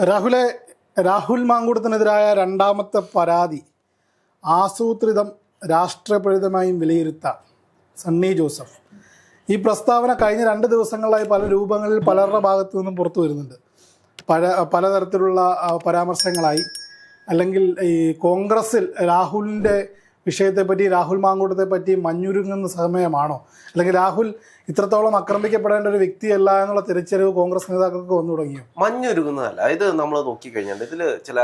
രാഹുലെ രാഹുൽ മാങ്കൂടത്തിനെതിരായ രണ്ടാമത്തെ പരാതി ആസൂത്രിതം രാഷ്ട്രപ്രേരിതമായും വിലയിരുത്താം സണ്ണി ജോസഫ്. ഈ പ്രസ്താവന കഴിഞ്ഞ രണ്ട് ദിവസങ്ങളായി പല രൂപങ്ങളിൽ പലരുടെ ഭാഗത്തു നിന്നും പുറത്തു വരുന്നുണ്ട്. പല പലതരത്തിലുള്ള പരാമർശങ്ങളായി. അല്ലെങ്കിൽ ഈ കോൺഗ്രസിൽ രാഹുലിന്റെ വിഷയത്തെപ്പറ്റി രാഹുൽ മാങ്കൂട്ടത്തെ പറ്റി മഞ്ഞുരുങ്ങുന്ന സമയമാണോ? അല്ലെങ്കിൽ രാഹുൽ ഇത്രത്തോളം ആക്രമിക്കപ്പെടേണ്ട ഒരു വ്യക്തിയല്ല എന്നുള്ള തിരിച്ചറിവ് കോൺഗ്രസ് നേതാക്കൾക്ക് വന്നു തുടങ്ങിയോ? മഞ്ഞുരുങ്ങുന്നതല്ല. ഇത് നമ്മൾ നോക്കിക്കഴിഞ്ഞാൽ ഇതിൽ ചില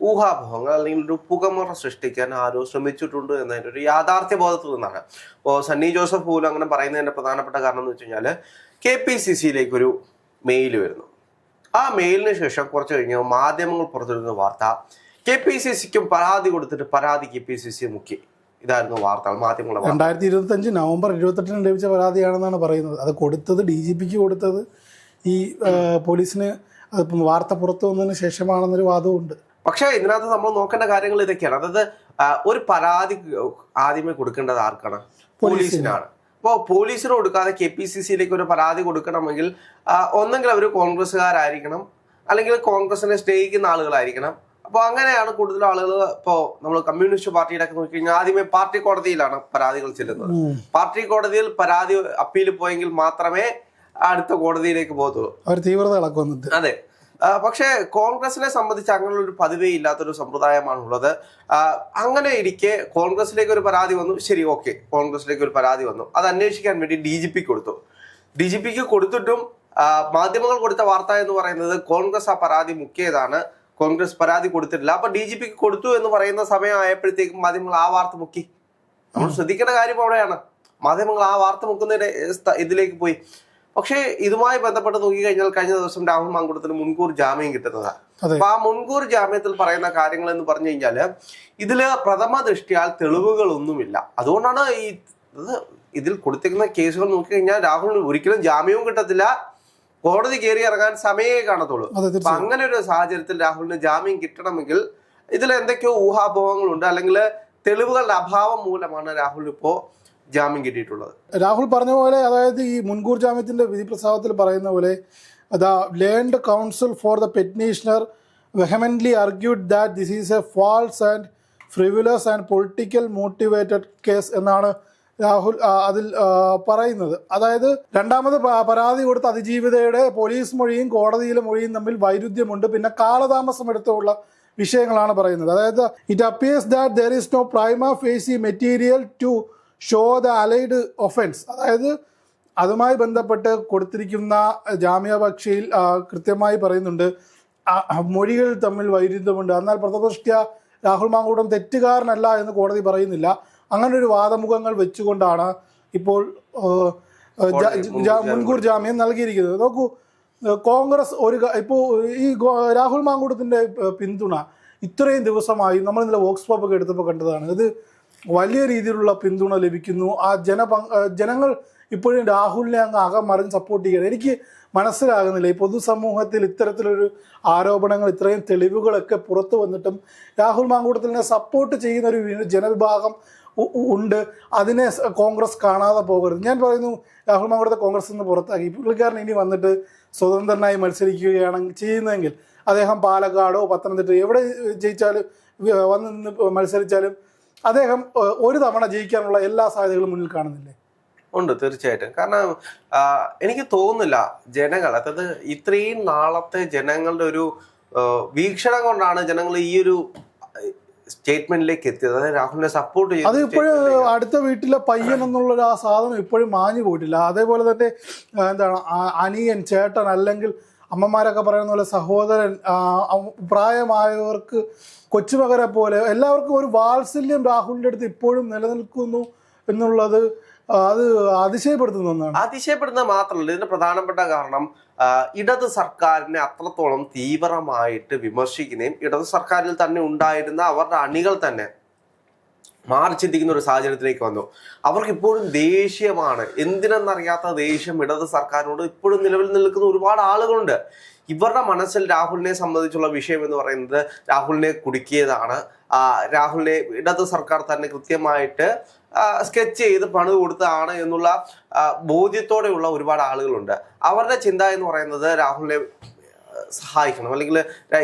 ഊഹാപോഹങ്ങൾ അല്ലെങ്കിൽ ഒരു പുകമറ സൃഷ്ടിക്കാൻ ആരോ ശ്രമിച്ചിട്ടുണ്ട് എന്നതിന്റെ ഒരു യാഥാർത്ഥ്യ ബോധത്തിൽ നിന്നാണ്. ഇപ്പോൾ സണ്ണി ജോസഫ് പോലും അങ്ങനെ പറയുന്നതിന്റെ പ്രധാനപ്പെട്ട കാരണം എന്ന് വെച്ച് കഴിഞ്ഞാൽ കെ പി സി സിയിലേക്കൊരു മെയിൽ വരുന്നു. ആ മെയിലിന് ശേഷം കുറച്ച് കഴിഞ്ഞ് മാധ്യമങ്ങൾ പുറത്തുവിടുന്ന വാർത്ത കെ പി സി സിക്കും പരാതി കൊടുത്തിട്ട് പരാതി കെ പി സി സി മുക്കി. ഇതായിരുന്നു വാർത്തകൾ മാധ്യമങ്ങളുടെ രണ്ടായിരത്തി രണ്ടായിരത്തി ഇരുപത്തഞ്ച് നവംബർ ഇരുപത്തെട്ടിന് ലഭിച്ച പരാതിയാണെന്നാണ് പറയുന്നത്. അത് കൊടുത്തത് ഡി ജി പിക്ക് കൊടുത്തത്. ഈ പോലീസിന് അതിപ്പം വാർത്ത പുറത്തു വന്നതിന് ശേഷമാണെന്നൊരു വാദമുണ്ട് പക്ഷേ ഇതിനകത്ത് നമ്മൾ നോക്കേണ്ട കാര്യങ്ങൾ ഇതൊക്കെയാണ്. അതായത് ഒരു പരാതി ആദ്യമേ കൊടുക്കേണ്ടത് ആർക്കാണ്? പോലീസിനാണ്. അപ്പോൾ പോലീസിന് കൊടുക്കാതെ കെ പി സി സിയിലേക്ക് ഒരു പരാതി കൊടുക്കണമെങ്കിൽ ഒന്നെങ്കിൽ അവർ കോൺഗ്രസ്സുകാരായിരിക്കണം. അല്ലെങ്കിൽ കോൺഗ്രസിനെ സ്നേഹിക്കുന്ന ആളുകളായിരിക്കണം. അപ്പോൾ അങ്ങനെയാണ് കൂടുതൽ ആളുകൾ ഇപ്പോൾ നമ്മൾ കമ്മ്യൂണിസ്റ്റ് പാർട്ടിയുടെ ഒക്കെ നോക്കിക്കഴിഞ്ഞാൽ ആദ്യമേ പാർട്ടി കോടതിയിലാണ് പരാതികൾ ചെല്ലുന്നത്. പാർട്ടി കോടതിയിൽ പരാതി അപ്പീൽ പോയെങ്കിൽ മാത്രമേ അടുത്ത കോടതിയിലേക്ക് പോകത്തുള്ളൂ. അവർ തീവ്രത അതെ. പക്ഷേ കോൺഗ്രസിനെ സംബന്ധിച്ച് അങ്ങനെ ഒരു പതിവേ ഇല്ലാത്തൊരു സമ്പ്രദായമാണ് ഉള്ളത് ആ, അങ്ങനെ ഇരിക്കെ കോൺഗ്രസിലേക്ക് ഒരു പരാതി വന്നു. ശരി ഓക്കെ. കോൺഗ്രസിലേക്ക് ഒരു പരാതി വന്നു. അത് അന്വേഷിക്കാൻ വേണ്ടി ഡി ജി പി കൊടുത്തു. ഡി ജി പിക്ക് കൊടുത്തിട്ടും മാധ്യമങ്ങൾ കൊടുത്ത വാർത്ത എന്ന് പറയുന്നത് കോൺഗ്രസ് ആ പരാതി മുക്കിയതാണ്. കോൺഗ്രസ് പരാതി കൊടുത്തിട്ടില്ല. അപ്പൊ ഡി ജി പിക്ക് കൊടുത്തു എന്ന് പറയുന്ന സമയമായപ്പോഴത്തേക്കും മാധ്യമങ്ങൾ ആ വാർത്ത മുക്കി. നമ്മൾ ശ്രദ്ധിക്കേണ്ട കാര്യം അവിടെയാണ്. മാധ്യമങ്ങൾ ആ വാർത്ത മുക്കുന്നതിന്റെ ഇതിലേക്ക് പോയി. പക്ഷേ ഇതുമായി ബന്ധപ്പെട്ട് നോക്കിക്കഴിഞ്ഞാൽ കഴിഞ്ഞ ദിവസം രാഹുൽ മാങ്കുടത്തിന് മുൻകൂർ ജാമ്യം കിട്ടുന്നതാണ്. അപ്പൊ ആ മുൻകൂർ ജാമ്യത്തിൽ പറയുന്ന കാര്യങ്ങൾ എന്ന് പറഞ്ഞു കഴിഞ്ഞാൽ ഇതിൽ പ്രഥമ ദൃഷ്ടിയാൽ തെളിവുകളൊന്നുമില്ല. അതുകൊണ്ടാണ് ഈ ഇത് ഇതിൽ കൊടുത്തിരിക്കുന്ന കേസുകൾ നോക്കിക്കഴിഞ്ഞാൽ രാഹുലിന് ഒരിക്കലും ജാമ്യവും കിട്ടത്തില്ല. കോടതി കയറി ഇറങ്ങാൻ സമയമേ കാണത്തുള്ളൂ. അപ്പൊ അങ്ങനെ ഒരു സാഹചര്യത്തിൽ രാഹുലിന് ജാമ്യം കിട്ടണമെങ്കിൽ ഇതിൽ എന്തൊക്കെയോ ഊഹാഭോഹങ്ങളുണ്ട് അല്ലെങ്കിൽ തെളിവുകളുടെ അഭാവം മൂലമാണ് രാഹുൽ ഇപ്പോ ജാമ്യം കിട്ടിയിട്ടുള്ളത്. രാഹുൽ പറഞ്ഞ പോലെ അതായത് ഈ മുൻകൂർ ജാമ്യത്തിന്റെ വിധി പ്രസ്താവത്തിൽ പറയുന്ന പോലെ the learned counsel for the petitioner vehemently argued that this is a false and frivolous and political motivated case എന്നാണ് രാഹുൽ അതിൽ പറയുന്നത്. അതായത് രണ്ടാമത് പരാതി കൊടുത്ത അതിജീവിതയുടെ പോലീസ് മൊഴിയും കോടതിയിലെ മൊഴിയും തമ്മിൽ വൈരുദ്ധ്യമുണ്ട്. പിന്നെ കാലതാമസം എടുത്തുള്ള വിഷയങ്ങളാണ് പറയുന്നത്. അതായത് it appears that there is no prima facie material to show the alleged offence അതായത് അതുമായി ബന്ധപ്പെട്ട് കൊടുത്തിരിക്കുന്ന ജാമ്യാപേക്ഷയിൽ കൃത്യമായി പറയുന്നുണ്ട് മൊഴികൾ തമ്മിൽ വൈരുദ്ധ്യമുണ്ട്. എന്നാൽ പ്രഥമദൃഷ്ട്യ രാഹുൽ മാങ്കൂടം തെറ്റുകാരനല്ല എന്ന് കോടതി പറയുന്നില്ല. അങ്ങനെ ഒരു വാദമുഖങ്ങൾ വെച്ചുകൊണ്ടാണ് ഇപ്പോൾ മുൻകൂർ ജാമ്യം നൽകിയിരിക്കുന്നത്. നോക്കൂ കോൺഗ്രസ് ഒരു ഇപ്പോൾ ഈ രാഹുൽ മാങ്കൂട്ടത്തിന്റെ പിന്തുണ ഇത്രയും ദിവസമായി നമ്മൾ ഇന്നലെ വോക്സ് പോപ്പ് ഒക്കെ എടുത്തപ്പോൾ കണ്ടതാണ്. ഇത് വലിയ രീതിയിലുള്ള പിന്തുണ ലഭിക്കുന്നു. ആ ജന ജനങ്ങൾ ഇപ്പോഴും രാഹുലിനെ അങ്ങ് അകം മറിഞ്ഞ് സപ്പോർട്ട് ചെയ്യുകയാണ്. എനിക്ക് മനസ്സിലാകുന്നില്ല. ഈ പൊതുസമൂഹത്തിൽ ഇത്തരത്തിലൊരു ആരോപണങ്ങൾ ഇത്രയും തെളിവുകളൊക്കെ പുറത്തു വന്നിട്ടും രാഹുൽ മാങ്കൂട്ടത്തിനെ സപ്പോർട്ട് ചെയ്യുന്ന ഒരു ജനവിഭാഗം ഉണ്ട്. അതിനെ കോൺഗ്രസ് കാണാതെ പോകരുത്. ഞാൻ പറയുന്നു രാഹുൽ മാങ്കുടത്തെ കോൺഗ്രസ് നിന്ന് പുറത്താക്കി. പുള്ളിക്കാരൻ ഇനി വന്നിട്ട് സ്വതന്ത്രനായി മത്സരിക്കുകയാണ് ചെയ്യുന്നതെങ്കിൽ അദ്ദേഹം പാലക്കാടോ പത്തനംതിട്ട എവിടെ ജയിച്ചാലും വന്ന് നിന്ന് മത്സരിച്ചാലും അദ്ദേഹം ഒരു തവണ ജയിക്കാനുള്ള എല്ലാ സാധ്യതകളും മുന്നിൽ കാണുന്നില്ലേ? ഉണ്ട് തീർച്ചയായിട്ടും. കാരണം എനിക്ക് തോന്നുന്നില്ല ജനങ്ങൾ അതായത് ഇത്രയും നാളത്തെ ജനങ്ങളുടെ ഒരു വീക്ഷണം കൊണ്ടാണ് ജനങ്ങൾ ഈ ഒരു സ്റ്റേറ്റ്മെന്റിലേക്ക് എത്തിയത്. അതായത് രാഹുലിനെ സപ്പോർട്ട് അത് ഇപ്പോഴും അടുത്ത വീട്ടിലെ പയ്യൻ എന്നുള്ള ആ സാധനം ഇപ്പോഴും മാഞ്ഞു പോയിട്ടില്ല. അതേപോലെ തന്നെ എന്താണ് അനിയൻ ചേട്ടൻ അല്ലെങ്കിൽ അമ്മമാരൊക്കെ പറയുന്ന പോലെ സഹോദരൻ പ്രായമായവർക്ക് കൊച്ചുമകരെ പോലെ എല്ലാവർക്കും ഒരു വാത്സല്യം രാഹുലിന്റെ അടുത്ത് ഇപ്പോഴും നിലനിൽക്കുന്നു. എന്നുള്ളത് അത് അതിശയപ്പെടുത്തുന്ന ഒന്നാണ്. അതിശയപ്പെടുന്ന മാത്രമല്ല ഇതിന്റെ പ്രധാനപ്പെട്ട കാരണം ഇടത് സർക്കാരിനെ അത്രത്തോളം തീവ്രമായിട്ട് വിമർശിക്കുകയും ഇടത് സർക്കാരിൽ തന്നെ ഉണ്ടായിരുന്ന അവരുടെ അണികൾ തന്നെ മാറി ചിന്തിക്കുന്ന ഒരു സാഹചര്യത്തിലേക്ക് വന്നു. അവർക്ക് ഇപ്പോഴും ദേഷ്യമാണ്. എന്തിനെന്നറിയാത്ത ദേഷ്യം ഇടത് സർക്കാരിനോട് ഇപ്പോഴും നിലവിൽ നിൽക്കുന്ന ഒരുപാട് ആളുകളുണ്ട്. ഇവരുടെ മനസ്സിൽ രാഹുലിനെ സംബന്ധിച്ചുള്ള വിഷയം എന്ന് പറയുന്നത് രാഹുലിനെ കുടുക്കിയതാണ്. രാഹുലിനെ ഇടത് സർക്കാർ തന്നെ കൃത്യമായിട്ട് സ്കെച്ച് ചെയ്ത് പണിത് കൊടുത്തതാണ് എന്നുള്ള ബോധ്യത്തോടെയുള്ള ഒരുപാട് ആളുകളുണ്ട്. അവരുടെ ചിന്ത എന്ന് പറയുന്നത് രാഹുലിനെ സഹായിക്കണം. അല്ലെങ്കിൽ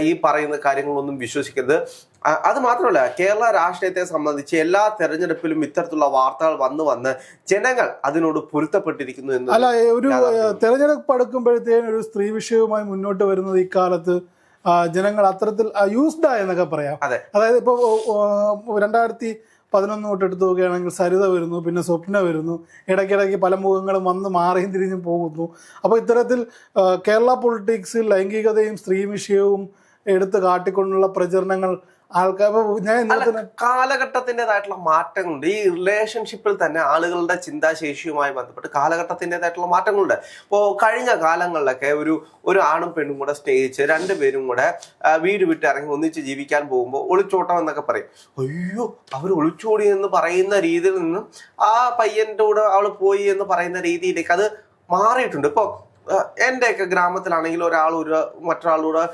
ഈ പറയുന്ന കാര്യങ്ങളൊന്നും വിശ്വസിക്കരുത്. അത് മാത്രമല്ല കേരള രാഷ്ട്രീയത്തെ സംബന്ധിച്ച് എല്ലാ തെരഞ്ഞെടുപ്പിലും ഇത്തരത്തിലുള്ള വാർത്തകൾ വന്നു വന്ന് ജനങ്ങൾ അതിനോട് പൊരുത്തപ്പെട്ടിരിക്കുന്നു എന്ന് അല്ല ഒരു. തെരഞ്ഞെടുപ്പ് അടുക്കുമ്പോഴത്തേനും ഒരു സ്ത്രീ വിഷയവുമായി മുന്നോട്ട് വരുന്നത് ഇക്കാലത്ത് ജനങ്ങൾ അത്തരത്തിൽ യൂസ്ഡ് ആയെന്നൊക്കെ പറയാം അതെ. അതായത് ഇപ്പോൾ രണ്ടായിരത്തി പതിനൊന്ന് തൊട്ട് എടുത്തു നോക്കുകയാണെങ്കിൽ സരിത വരുന്നു പിന്നെ സ്വപ്ന വരുന്നു ഇടയ്ക്കിടയ്ക്ക് പല മുഖങ്ങളും വന്ന് മാറിയും തിരിഞ്ഞും പോകുന്നു അപ്പോൾ ഇത്തരത്തിൽ കേരള പൊളിറ്റിക്സിൽ ലൈംഗികതയും സ്ത്രീ വിഷയവും എടുത്ത് കാട്ടിക്കൊണ്ടുള്ള പ്രചരണങ്ങൾ ആൾക്കാർ ഞാൻ കാലഘട്ടത്തിന്റെതായിട്ടുള്ള മാറ്റങ്ങളുണ്ട്. ഈ റിലേഷൻഷിപ്പിൽ തന്നെ ആളുകളുടെ ചിന്താശേഷിയുമായി ബന്ധപ്പെട്ട് കാലഘട്ടത്തിന്റെതായിട്ടുള്ള മാറ്റങ്ങളുണ്ട്. ഇപ്പോൾ കഴിഞ്ഞ കാലങ്ങളിലൊക്കെ ഒരു ഒരു ആണും പെണ്ണും കൂടെ സ്നേഹിച്ച് രണ്ടുപേരും കൂടെ വീട് വിട്ട് ഇറങ്ങി ഒന്നിച്ച് ജീവിക്കാൻ പോകുമ്പോൾ ഒളിച്ചോട്ടം എന്നൊക്കെ പറയും. അയ്യോ അവർ ഒളിച്ചോടി എന്ന് പറയുന്ന രീതിയിൽ നിന്നും ആ പയ്യന്റെ കൂടെ അവൾ പോയി എന്ന് പറയുന്ന രീതിയിലേക്ക് അത് മാറിയിട്ടുണ്ട്. ഇപ്പോൾ എന്റെയൊക്കെ ഗ്രാമത്തിലാണെങ്കിൽ ഒരാൾ ഒരു മറ്റൊരാളൂടെ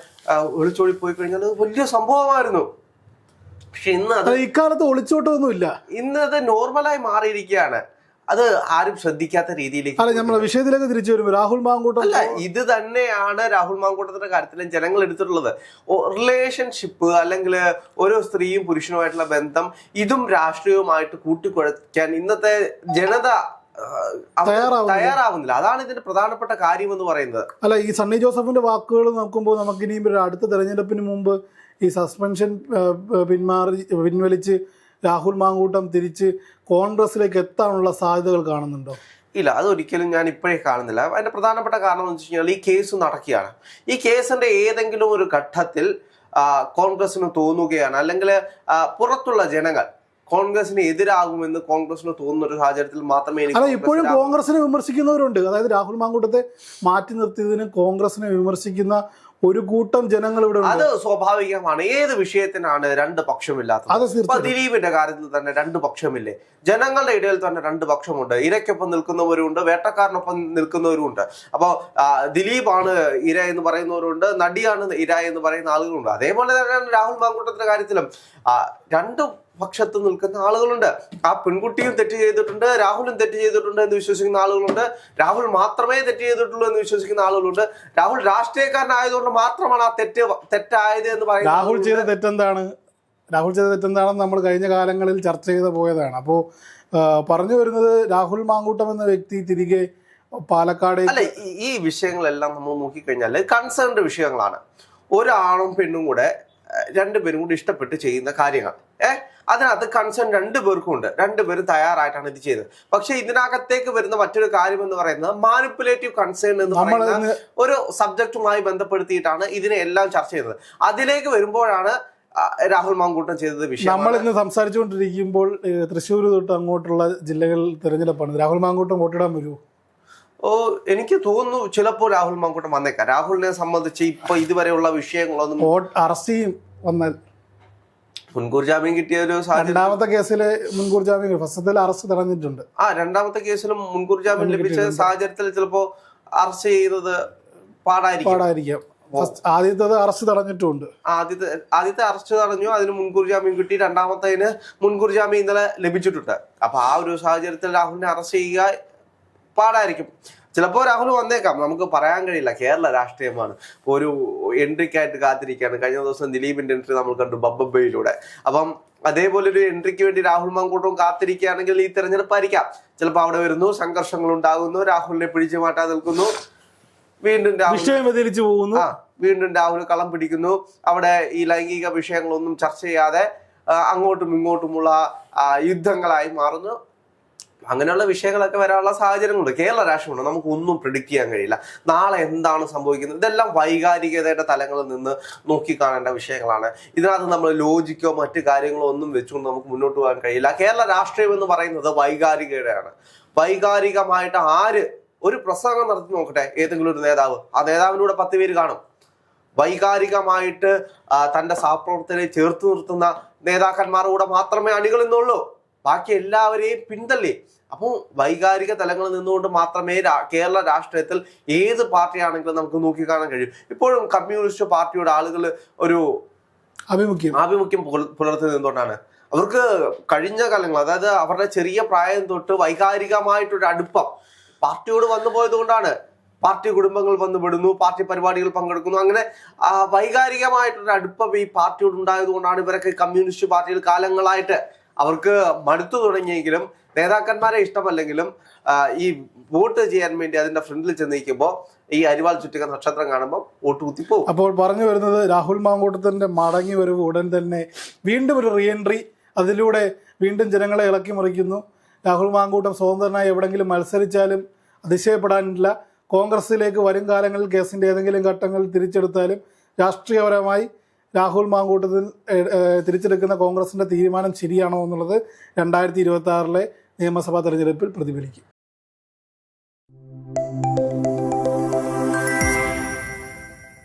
ഒളിച്ചോടി പോയി കഴിഞ്ഞാൽ വലിയ സംഭവമായിരുന്നു. പക്ഷെ ഇന്ന് അത് ഇക്കാലത്ത് ഒളിച്ചോട്ടൊന്നുമില്ല ഇന്ന് അത് നോർമലായി മാറിയിരിക്കുകയാണ്. അത് ആരും ശ്രദ്ധിക്കാത്ത രീതിയിലേക്ക് അല്ല നമ്മളെ വിഷയത്തിലേക്ക് തിരിച്ചു വരുമ്പോൾ രാഹുൽ മാങ്കൂട്ടം അല്ല ഇത് തന്നെയാണ് രാഹുൽ മാങ്കൂട്ടത്തിന്റെ കാര്യത്തിലും ജനങ്ങൾ എടുത്തിട്ടുള്ളത്. റിലേഷൻഷിപ്പ് അല്ലെങ്കിൽ ഓരോ സ്ത്രീയും പുരുഷനുമായിട്ടുള്ള ബന്ധം ഇതും രാഷ്ട്രീയവുമായിട്ട് കൂട്ടിക്കുഴയ്ക്കാൻ ഇന്നത്തെ ജനത തയ്യാറാവുന്നില്ല. അതാണ് ഇതിന്റെ പ്രധാനപ്പെട്ട കാര്യം എന്ന് പറയുന്നത്. അല്ല ഈ സണ്ണി ജോസഫിന്റെ വാക്കുകൾ നോക്കുമ്പോൾ നമുക്ക് ഇനിയും അടുത്ത തെരഞ്ഞെടുപ്പിന് മുമ്പ് ഈ സസ്പെൻഷൻ പിന്മാറി പിൻവലിച്ച് രാഹുൽ മാങ്കൂട്ടം തിരിച്ച് കോൺഗ്രസിലേക്ക് എത്താനുള്ള സാധ്യതകൾ കാണുന്നുണ്ടോ? ഇല്ല അതൊരിക്കലും ഞാൻ ഇപ്പോഴേ കാണുന്നില്ല. അതിന്റെ പ്രധാനപ്പെട്ട കാരണം എന്ന് വെച്ച് കഴിഞ്ഞാൽ ഈ കേസ് നടക്കുകയാണ്. ഈ കേസിന്റെ ഏതെങ്കിലും ഒരു ഘട്ടത്തിൽ കോൺഗ്രസിന് തോന്നുകയാണ്. അല്ലെങ്കിൽ പുറത്തുള്ള ജനങ്ങൾ കോൺഗ്രസിന് എതിരാകുമെന്ന് കോൺഗ്രസിന് തോന്നുന്ന ഒരു സാഹചര്യത്തിൽ മാത്രമേ അല്ല ഇപ്പോഴും കോൺഗ്രസിനെ വിമർശിക്കുന്നവരുണ്ട്. അതായത് രാഹുൽ മാങ്കൂട്ടത്തെ മാറ്റി നിർത്തിയതിന് കോൺഗ്രസിനെ വിമർശിക്കുന്ന ഒരു കൂട്ടം ജനങ്ങൾ ഇവിടെ അത് സ്വാഭാവികമാണ്. ഏത് വിഷയത്തിനാണ് രണ്ട് പക്ഷമില്ലാത്തത്? അത് ഇപ്പൊ ദിലീപിന്റെ കാര്യത്തിൽ തന്നെ രണ്ട് പക്ഷമില്ലേ? ജനങ്ങളുടെ ഇടയിൽ തന്നെ രണ്ട് പക്ഷമുണ്ട്. ഇരയ്ക്കൊപ്പം നിൽക്കുന്നവരുണ്ട് വേട്ടക്കാരനൊപ്പം നിൽക്കുന്നവരുണ്ട് അപ്പോൾ ആണ് ഇര എന്ന് പറയുന്നവരുണ്ട് നടിയാണ് ഇര എന്ന് പറയുന്ന ആളുകളുണ്ട്. അതേപോലെ തന്നെയാണ് രാഹുൽ മാങ്കൂട്ടത്തിന്റെ കാര്യത്തിലും രണ്ട് പക്ഷത്ത് നിൽക്കുന്ന ആളുകളുണ്ട്. ആ പെൺകുട്ടിയും തെറ്റ് ചെയ്തിട്ടുണ്ട് രാഹുലും തെറ്റ് ചെയ്തിട്ടുണ്ട് എന്ന് വിശ്വസിക്കുന്ന ആളുകളുണ്ട്. രാഹുൽ മാത്രമേ തെറ്റ് ചെയ്തിട്ടുള്ളൂ എന്ന് വിശ്വസിക്കുന്ന ആളുകളുണ്ട്. രാഹുൽ രാഷ്ട്രീയക്കാരനായതുകൊണ്ട് മാത്രമാണ് ആ തെറ്റ് തെറ്റായത് എന്ന് പറയുന്നത്. രാഹുൽ ചെയ്ത. തെറ്റെന്താണ്? രാഹുൽ ചെയ്ത തെറ്റെന്താണെന്ന് നമ്മൾ കഴിഞ്ഞ കാലങ്ങളിൽ ചർച്ച ചെയ്ത് പോയതാണ്. അപ്പോൾ പറഞ്ഞു വരുന്നത് രാഹുൽ മാങ്കൂട്ടം എന്ന വ്യക്തി തിരികെ പാലക്കാട് അല്ല ഈ- വിഷയങ്ങളെല്ലാം നമ്മൾ നോക്കിക്കഴിഞ്ഞാൽ കൺസേൺഡ് വിഷയങ്ങളാണ്. ഒരാളും പെണ്ണും കൂടെ രണ്ടുപേരും കൂടി ഇഷ്ടപ്പെട്ട് ചെയ്യുന്ന കാര്യങ്ങൾ. ഏഹ് അതിനകത്ത് കൺസേൺ രണ്ടുപേർക്കും ഉണ്ട്. രണ്ടുപേരും തയ്യാറായിട്ടാണ് ഇത് ചെയ്തത്. പക്ഷെ ഇതിനകത്തേക്ക് വരുന്ന മറ്റൊരു കാര്യം എന്ന് പറയുന്നത് മാനിപ്പുലേറ്റീവ് കൺസേൺ എന്ന് പറയുന്ന ഒരു സബ്ജക്റ്റുമായി ബന്ധപ്പെടുത്തിയിട്ടാണ് ഇതിനെ എല്ലാം ചർച്ച ചെയ്യുന്നത് അതിലേക്ക് വരുമ്പോഴാണ് രാഹുൽ മാങ്കൂട്ടം ചെയ്തത് വിഷയം. നമ്മൾ ഇന്ന് സംസാരിച്ചുകൊണ്ടിരിക്കുമ്പോൾ തൃശ്ശൂർ തൊട്ട് അങ്ങോട്ടുള്ള ജില്ലകളിൽ തിരഞ്ഞെടുപ്പാണ്. രാഹുൽ മാങ്കൂട്ടം വോട്ടിടാൻ വരുമോ? ഓ എനിക്ക് തോന്നുന്നു ചിലപ്പോൾ രാഹുൽ മാങ്കൂട്ടം വന്നേക്കാം. രാഹുലിനെ സംബന്ധിച്ച് ഇപ്പൊ ഇതുവരെയുള്ള വിഷയങ്ങളൊന്നും അറസ്റ്റ് ചെയ്യും വന്നാൽ. മുൻകൂർ ജാമ്യം കിട്ടിയ ഒരു രണ്ടാമത്തെ കേസിൽ മുൻകൂർ ജാമ്യം ഫസ്റ്റത്തിൽ അറസ്റ്റ് തടഞ്ഞിട്ടുണ്ട്. ആ രണ്ടാമത്തെ കേസിലും മുൻകൂർ ജാമ്യം ലഭിച്ച. സാഹചര്യത്തിൽ ചിലപ്പോ അറസ്റ്റ് ചെയ്തത് പാടായിരിക്കും. പാടായിരിക്കാം. ആദ്യത്തത് അറസ്റ്റ് തടഞ്ഞിട്ടുണ്ട്. ആദ്യത്തെ ആദ്യത്തെ അറസ്റ്റ് തടഞ്ഞു അതിന് മുൻകൂർ ജാമ്യം കിട്ടി രണ്ടാമത്തേന് മുൻകൂർ ജാമ്യം ഇന്നലെ ലഭിച്ചിട്ടുണ്ട്. അപ്പൊ ആ ഒരു സാഹചര്യത്തിൽ രാഹുലിനെ അറസ്റ്റ് ചെയ്യുക പാടായിരിക്കും. ചിലപ്പോൾ രാഹുൽ വന്നേക്കാം. നമുക്ക് പറയാൻ കഴിയില്ല. കേരള രാഷ്ട്രീയമാണ്. ഒരു എൻട്രിക്കായിട്ട് കാത്തിരിക്കുകയാണ്. കഴിഞ്ഞ ദിവസം ദിലീപിന്റെ എൻട്രി നമ്മൾ കണ്ടു ബബ്ബയിലൂടെ അപ്പം അതേപോലെ ഒരു എൻട്രിക്ക് വേണ്ടി രാഹുൽ മാങ്കൂട്ടവും കാത്തിരിക്കുകയാണെങ്കിൽ ഈ തെരഞ്ഞെടുപ്പായിരിക്കാം ചിലപ്പോൾ അവിടെ വരുന്നു സംഘർഷങ്ങൾ ഉണ്ടാകുന്നു രാഹുലിനെ പിടിച്ചു മാറ്റാൻ നിൽക്കുന്നു. വീണ്ടും രാഹുൽ പോകുന്നു. വീണ്ടും രാഹുൽ കളം പിടിക്കുന്നു. അവിടെ ഈ ലൈംഗിക വിഷയങ്ങളൊന്നും ചർച്ച ചെയ്യാതെ അങ്ങോട്ടും ഇങ്ങോട്ടുമുള്ള യുദ്ധങ്ങളായി മാറുന്നു. അങ്ങനെയുള്ള വിഷയങ്ങളൊക്കെ വരാനുള്ള സാഹചര്യങ്ങളുണ്ട്. കേരള രാഷ്ട്രീയമുണ്ട് നമുക്ക് ഒന്നും പ്രിഡിക്റ്റ് ചെയ്യാൻ കഴിയില്ല. നാളെ എന്താണ് സംഭവിക്കുന്നത്? ഇതെല്ലാം വൈകാരികതയുടെ തലങ്ങളിൽ നിന്ന് നോക്കിക്കാണേണ്ട വിഷയങ്ങളാണ്. ഇതിനകത്ത് നമ്മൾ ലോജിക്കോ മറ്റു കാര്യങ്ങളോ ഒന്നും വെച്ചുകൊണ്ട് നമുക്ക് മുന്നോട്ട് പോകാൻ കഴിയില്ല. കേരള രാഷ്ട്രീയം എന്ന് പറയുന്നത് വൈകാരികതയാണ്. വൈകാരികമായിട്ട് ആര് ഒരു പ്രസംഗം നടത്തി നോക്കട്ടെ. ഏതെങ്കിലും ഒരു നേതാവ്. ആ നേതാവിനൂടെ പത്ത് പേര് കാണും. വൈകാരികമായിട്ട് തന്റെ സഹപ്രവർത്തകരെ ചേർത്ത് നിർത്തുന്ന നേതാക്കന്മാരുടെ കൂടെ മാത്രമേ അണികൾ നിന്നുള്ളൂ. ബാക്കി എല്ലാവരെയും പിന്തള്ളി. അപ്പോൾ വൈകാരിക തലങ്ങളിൽ നിന്നുകൊണ്ട് മാത്രമേ കേരള രാഷ്ട്രീയത്തിൽ ഏത് പാർട്ടിയാണെങ്കിലും നമുക്ക് നോക്കിക്കാണാൻ കഴിയും. ഇപ്പോഴും കമ്മ്യൂണിസ്റ്റ് പാർട്ടിയുടെ ആളുകൾ ഒരു ആഭിമുഖ്യം. ആഭിമുഖ്യം പുലർത്തി നിന്നുകൊണ്ടാണ് അവർക്ക് കഴിഞ്ഞ കാലങ്ങൾ അതായത് അവരുടെ ചെറിയ പ്രായം തൊട്ട് വൈകാരികമായിട്ടൊരു അടുപ്പം പാർട്ടിയോട് വന്നു പോയത് കൊണ്ടാണ് പാർട്ടി കുടുംബങ്ങൾ വന്നു വിടുന്നു പാർട്ടി പരിപാടികൾ പങ്കെടുക്കുന്നു. അങ്ങനെ വൈകാരികമായിട്ടൊരു അടുപ്പം ഈ പാർട്ടിയോട് ഉണ്ടായതുകൊണ്ടാണ് ഇവരൊക്കെ കമ്മ്യൂണിസ്റ്റ് പാർട്ടിയിൽ കാലങ്ങളായിട്ട് അവർക്ക് മടുത്തു തുടങ്ങിയെങ്കിലും നേതാക്കന്മാരെ ഇഷ്ടമല്ലെങ്കിലും ഈ വോട്ട് ചെയ്യാൻ വേണ്ടി അതിന്റെ ഫ്രണ്ടിൽ ചെന്ന് നിൽക്കുമ്പോൾ ഈ അരിവാൾ ചുറ്റിക നക്ഷത്രം കാണുമ്പോൾ വോട്ട് കുത്തിപ്പോവും അപ്പോൾ പറഞ്ഞു വരുന്നത് രാഹുൽ മാങ്കൂട്ടത്തിന്റെ മടങ്ങി വരവ് ഉടൻ തന്നെ വീണ്ടും ഒരു റീഎൻട്രി അതിലൂടെ വീണ്ടും ജനങ്ങളെ ഇളക്കി മറിക്കുന്നു. രാഹുൽ മാങ്കൂട്ടം സ്വതന്ത്രനായി എവിടെങ്കിലും മത്സരിച്ചാലും അതിശയപ്പെടാനില്ല. കോൺഗ്രസിലേക്ക് വരും കാലങ്ങളിൽ കേസിന്റെ ഏതെങ്കിലും ഘട്ടങ്ങൾ തിരിച്ചെടുത്താലും രാഷ്ട്രീയപരമായി രാഹുൽ മാങ്കൂട്ടത്തിൽ തിരിച്ചെടുക്കുന്ന കോൺഗ്രസിന്റെ തീരുമാനം ശരിയാണോ എന്നുള്ളത് രണ്ടായിരത്തി ഇരുപത്തി ആറിലെ നിയമസഭാ തെരഞ്ഞെടുപ്പിൽ പ്രതിഫലിക്കും.